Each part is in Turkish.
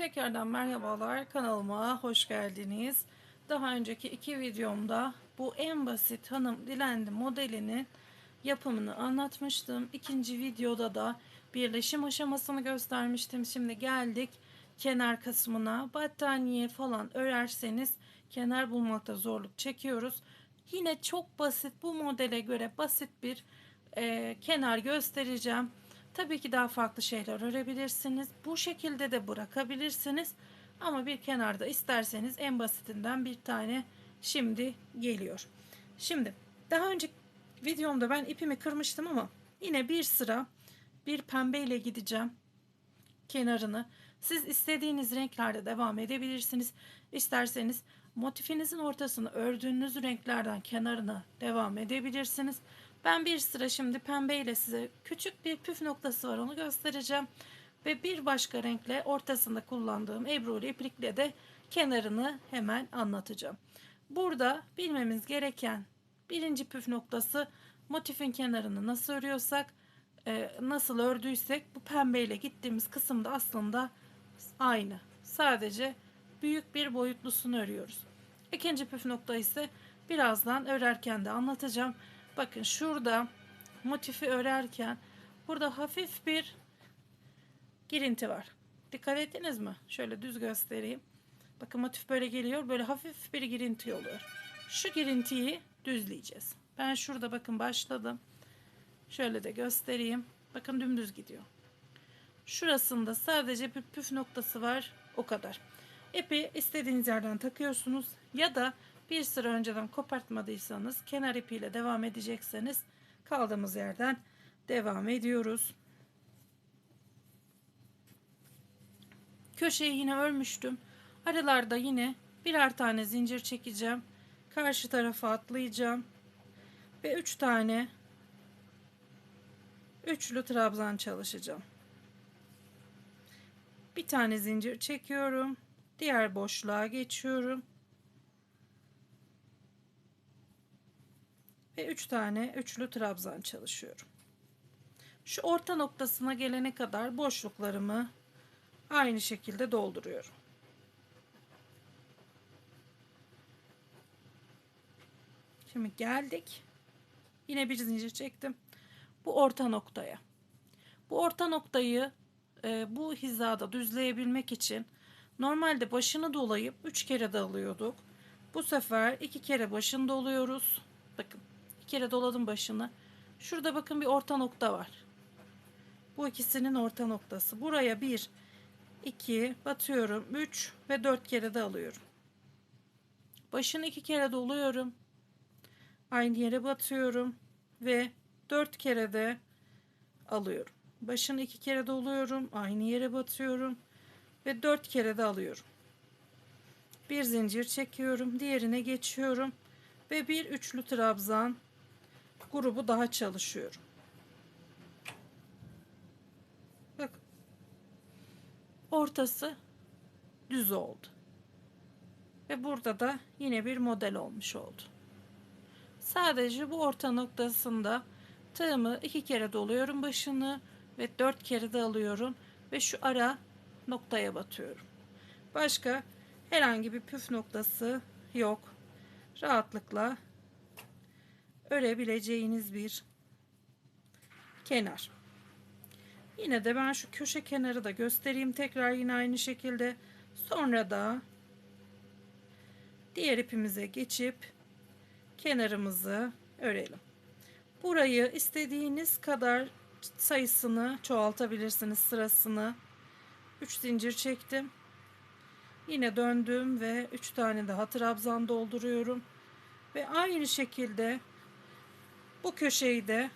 Tekrardan merhabalar kanalıma hoş geldiniz. Daha önceki iki videomda bu en basit hanım dilendi modelinin yapımını anlatmıştım. İkinci videoda da birleşim aşamasını göstermiştim. Şimdi geldik kenar kısmına. Battaniye falan örerseniz kenar bulmakta zorluk çekiyoruz. Yine çok basit bu modele göre basit bir e, kenar göstereceğim. Tabii ki daha farklı şeyler örebilirsiniz. Bu şekilde de bırakabilirsiniz. Ama bir kenarda isterseniz en basitinden bir tane şimdi geliyor. Şimdi daha önce videomda ben ipimi kırmıştım ama yine bir sıra bir pembeyle gideceğim kenarını. Siz istediğiniz renklerde devam edebilirsiniz. İsterseniz motifinizin ortasını ördüğünüz renklerden kenarına devam edebilirsiniz. Ben bir sıra şimdi pembeyle size küçük bir püf noktası var onu göstereceğim. Ve bir başka renkle ortasında kullandığım ebruli iplikle de kenarını hemen anlatacağım. Burada bilmemiz gereken birinci püf noktası motifin kenarını nasıl örüyorsak e, nasıl ördüysek bu pembeyle gittiğimiz kısımda aslında aynı. Sadece büyük bir boyutlusunu örüyoruz. İkinci püf nokta ise birazdan örerken de anlatacağım. Bakın şurada motifi örerken burada hafif bir girinti var. Dikkat ettiniz mi? Şöyle düz göstereyim. Bakın motif böyle geliyor. Böyle hafif bir girinti oluyor. Şu girintiyi düzleyeceğiz. Ben şurada bakın başladım. Şöyle de göstereyim. Bakın dümdüz gidiyor. Şurasında sadece bir püf noktası var. O kadar. İpi istediğiniz yerden takıyorsunuz. Ya da bir sıra önceden kopartmadıysanız kenar ipiyle devam edecekseniz kaldığımız yerden devam ediyoruz. Köşeyi yine örmüştüm. Aralarda yine birer tane zincir çekeceğim. Karşı tarafa atlayacağım. Ve üç tane üçlü trabzan çalışacağım. Bir tane zincir çekiyorum. Diğer boşluğa geçiyorum. Ve 3 tane üçlü trabzan çalışıyorum. Şu orta noktasına gelene kadar boşluklarımı aynı şekilde dolduruyorum. Şimdi geldik. Yine bir zincir çektim. Bu orta noktaya. Bu orta noktayı e, bu hizada düzleyebilmek için normalde başını dolayıp 3 kere de alıyorduk. Bu sefer 2 kere başını doluyoruz. Bakın kere doladım başını. Şurada bakın bir orta nokta var. Bu ikisinin orta noktası. Buraya 1, 2 batıyorum. 3 ve 4 kere de alıyorum. Başını 2 kere doluyorum. Aynı yere batıyorum. Ve 4 kere de alıyorum. Başını 2 kere doluyorum. Aynı yere batıyorum. Ve 4 kere de alıyorum. Bir zincir çekiyorum. Diğerine geçiyorum. Ve bir üçlü trabzan grubu daha çalışıyorum. Bak. Ortası düz oldu. Ve burada da yine bir model olmuş oldu. Sadece bu orta noktasında tığımı iki kere doluyorum başını ve dört kere de alıyorum ve şu ara noktaya batıyorum. Başka herhangi bir püf noktası yok. Rahatlıkla örebileceğiniz bir kenar. Yine de ben şu köşe kenarı da göstereyim tekrar yine aynı şekilde. Sonra da diğer ipimize geçip kenarımızı örelim. Burayı istediğiniz kadar sayısını çoğaltabilirsiniz sırasını. 3 zincir çektim. Yine döndüm ve 3 tane daha trabzan dolduruyorum. Ve aynı şekilde bu köşeyi de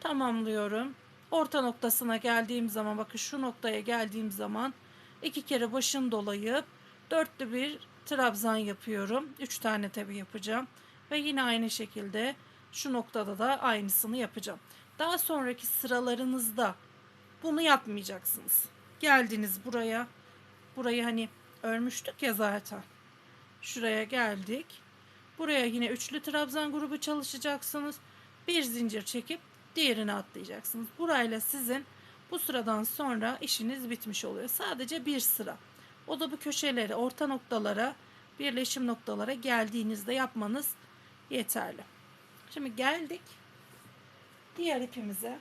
tamamlıyorum. Orta noktasına geldiğim zaman bakın şu noktaya geldiğim zaman iki kere başını dolayıp dörtlü bir trabzan yapıyorum. Üç tane tabi yapacağım. Ve yine aynı şekilde şu noktada da aynısını yapacağım. Daha sonraki sıralarınızda bunu yapmayacaksınız. Geldiniz buraya. Burayı hani örmüştük ya zaten. Şuraya geldik. Buraya yine üçlü trabzan grubu çalışacaksınız. Bir zincir çekip diğerini atlayacaksınız. Burayla sizin Bu sıradan sonra işiniz bitmiş oluyor. Sadece bir sıra. O da bu köşelere, orta noktalara, birleşim noktalara geldiğinizde yapmanız yeterli. Şimdi geldik diğer ipimize.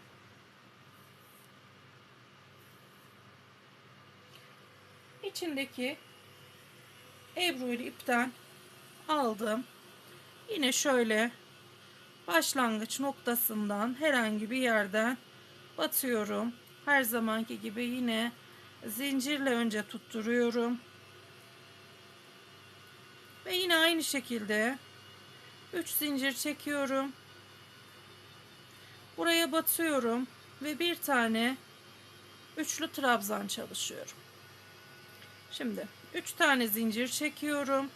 İçindeki Ebru'yu ipten aldım. Yine şöyle başlangıç noktasından herhangi bir yerden batıyorum. Her zamanki gibi yine zincirle önce tutturuyorum. Ve yine aynı şekilde 3 zincir çekiyorum. Buraya batıyorum ve bir tane üçlü trabzan çalışıyorum. Şimdi 3 tane zincir çekiyorum.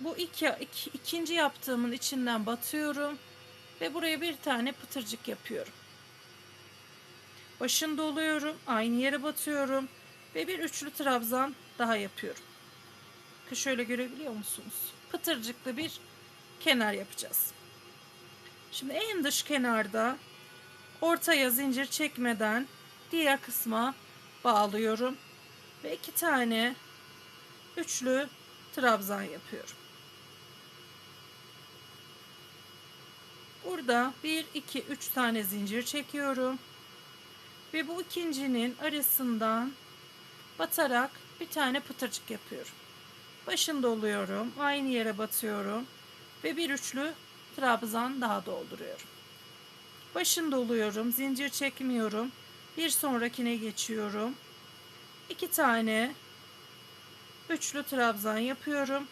Bu iki, iki, ikinci yaptığımın içinden batıyorum ve buraya bir tane pıtırcık yapıyorum. Başını doluyorum, aynı yere batıyorum ve bir üçlü trabzan daha yapıyorum. Şöyle görebiliyor musunuz? Pıtırcıklı bir kenar yapacağız. Şimdi en dış kenarda ortaya zincir çekmeden diğer kısma bağlıyorum ve iki tane üçlü trabzan yapıyorum. Burada 1 2 3 tane zincir çekiyorum. Ve bu ikincinin arasından batarak bir tane pıtırcık yapıyorum. Başını doluyorum. Aynı yere batıyorum. Ve bir üçlü trabzan daha dolduruyorum. Başını doluyorum. Zincir çekmiyorum. Bir sonrakine geçiyorum. İki tane üçlü trabzan yapıyorum.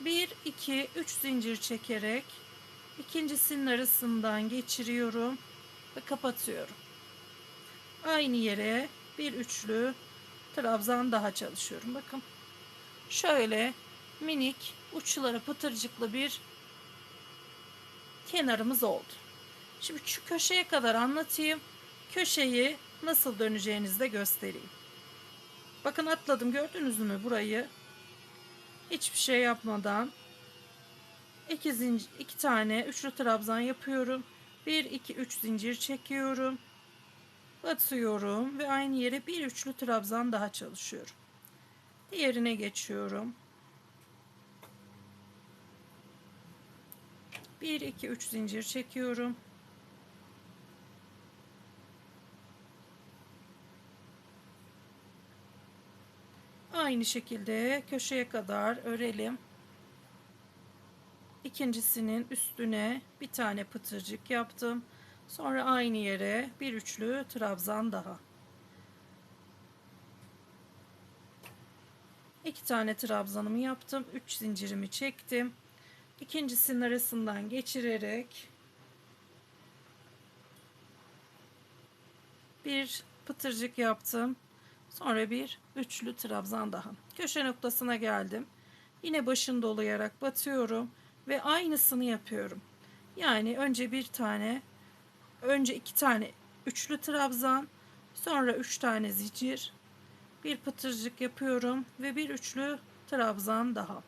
1 2 3 zincir çekerek ikincisinin arasından geçiriyorum ve kapatıyorum. Aynı yere bir üçlü trabzan daha çalışıyorum. Bakın. Şöyle minik uçları pıtırcıklı bir kenarımız oldu. Şimdi şu köşeye kadar anlatayım. Köşeyi nasıl döneceğinizi de göstereyim. Bakın atladım gördünüz mü burayı? Hiçbir şey yapmadan iki zincir, iki tane üçlü trabzan yapıyorum. 1 2 3 zincir çekiyorum. Batıyorum ve aynı yere bir üçlü trabzan daha çalışıyorum. Diğerine geçiyorum. 1 2 3 zincir çekiyorum. Aynı şekilde köşeye kadar örelim. İkincisinin üstüne bir tane pıtırcık yaptım. Sonra aynı yere bir üçlü trabzan daha. İki tane trabzanımı yaptım. Üç zincirimi çektim. İkincisinin arasından geçirerek bir pıtırcık yaptım. Sonra bir üçlü trabzan daha. Köşe noktasına geldim. Yine başını dolayarak batıyorum ve aynısını yapıyorum. Yani önce bir tane, önce iki tane üçlü trabzan, sonra üç tane zincir, bir pıtırcık yapıyorum ve bir üçlü trabzan daha.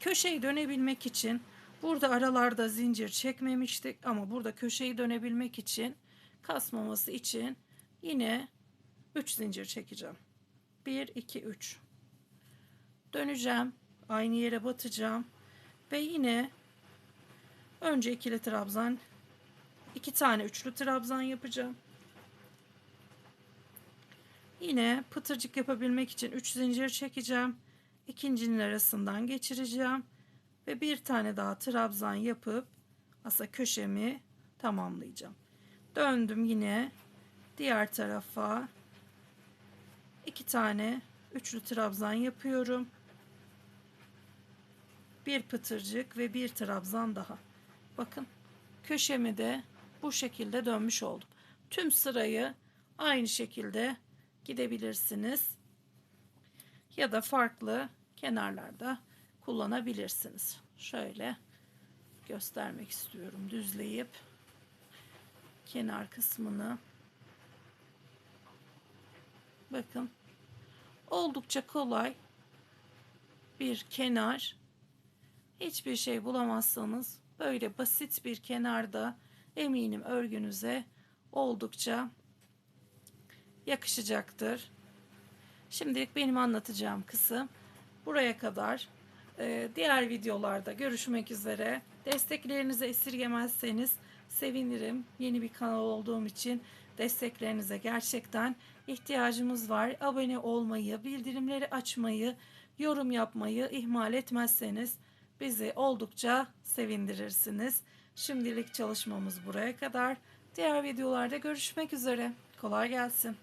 Köşeyi dönebilmek için burada aralarda zincir çekmemiştik ama burada köşeyi dönebilmek için kasmaması için yine 3 zincir çekeceğim. 1 2 3. Döneceğim. Aynı yere batacağım ve yine önce ikili trabzan iki tane üçlü trabzan yapacağım. Yine pıtırcık yapabilmek için 3 zincir çekeceğim. İkincinin arasından geçireceğim ve bir tane daha trabzan yapıp asa köşemi tamamlayacağım. Döndüm yine diğer tarafa iki tane üçlü trabzan yapıyorum. Bir pıtırcık ve bir trabzan daha. Bakın köşemi de bu şekilde dönmüş oldum. Tüm sırayı aynı şekilde gidebilirsiniz. Ya da farklı kenarlarda kullanabilirsiniz. Şöyle göstermek istiyorum. Düzleyip kenar kısmını bakın oldukça kolay bir kenar hiçbir şey bulamazsanız böyle basit bir kenarda eminim örgünüze oldukça yakışacaktır. Şimdilik benim anlatacağım kısım buraya kadar. Ee, diğer videolarda görüşmek üzere. Desteklerinizi esirgemezseniz sevinirim. Yeni bir kanal olduğum için desteklerinize gerçekten ihtiyacımız var. Abone olmayı, bildirimleri açmayı, yorum yapmayı ihmal etmezseniz bizi oldukça sevindirirsiniz. Şimdilik çalışmamız buraya kadar. Diğer videolarda görüşmek üzere. Kolay gelsin.